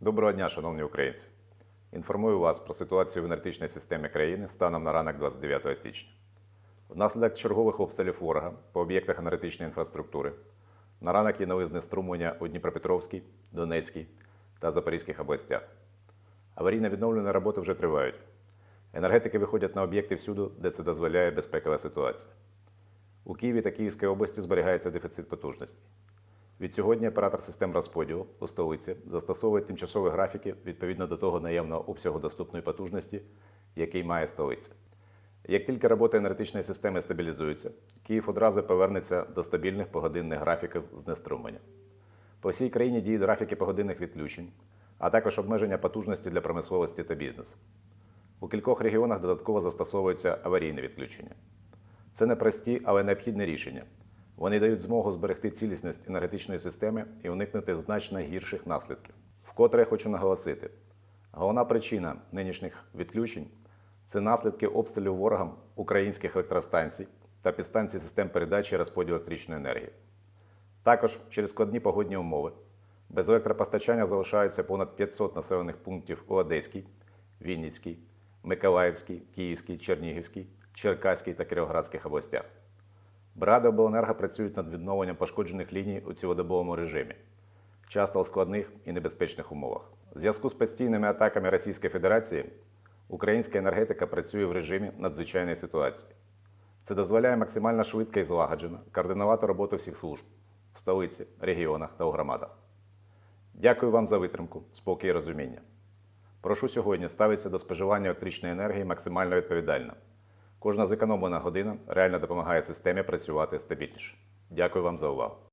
Доброго дня, шановні українці. Інформую вас про ситуацію в енергетичній системі країни станом на ранок 29 січня. Внаслідок чергових обстрілів ворога по об'єктах енергетичної інфраструктури на ранок є нове знеструмлення у Дніпропетровській, Донецькій та Запорізьких областях. Аварійно відновлені роботи вже тривають. Енергетики виходять на об'єкти всюди, де це дозволяє безпекова ситуація. У Києві та Київській області зберігається дефіцит потужностей. Від сьогодні оператор систем розподілу у столиці застосовує тимчасові графіки відповідно до того наявного обсягу доступної потужності, який має столиця. Як тільки робота енергетичної системи стабілізується, Київ одразу повернеться до стабільних погодинних графіків знеструмлення. По всій країні діють графіки погодинних відключень, а також обмеження потужності для промисловості та бізнесу. У кількох регіонах додатково застосовуються аварійні відключення. Це не прості, але необхідне рішення. Вони дають змогу зберегти цілісність енергетичної системи і уникнути значно гірших наслідків. Вкотре я хочу наголосити: головна причина нинішніх відключень це наслідки обстрілів ворогом українських електростанцій та підстанцій систем передачі і розподілу електричної енергії. Також через складні погодні умови без електропостачання залишаються понад 500 населених пунктів у Одеській, Вінницькій, Миколаївській, Київській, Чернігівській, Черкаській та Кіровоградських областях. Бради обленерго працюють над відновленням пошкоджених ліній у цілодобовому режимі, часто у складних і небезпечних умовах. В зв'язку з постійними атаками Російської Федерації українська енергетика працює в режимі надзвичайної ситуації. Це дозволяє максимально швидко і злагоджено координувати роботу всіх служб в столиці, регіонах та у громадах. Дякую вам за витримку, спокій і розуміння. Прошу сьогодні ставитися до споживання електричної енергії максимально відповідально. Кожна зекономлена година реально допомагає системі працювати стабільніше. Дякую вам за увагу.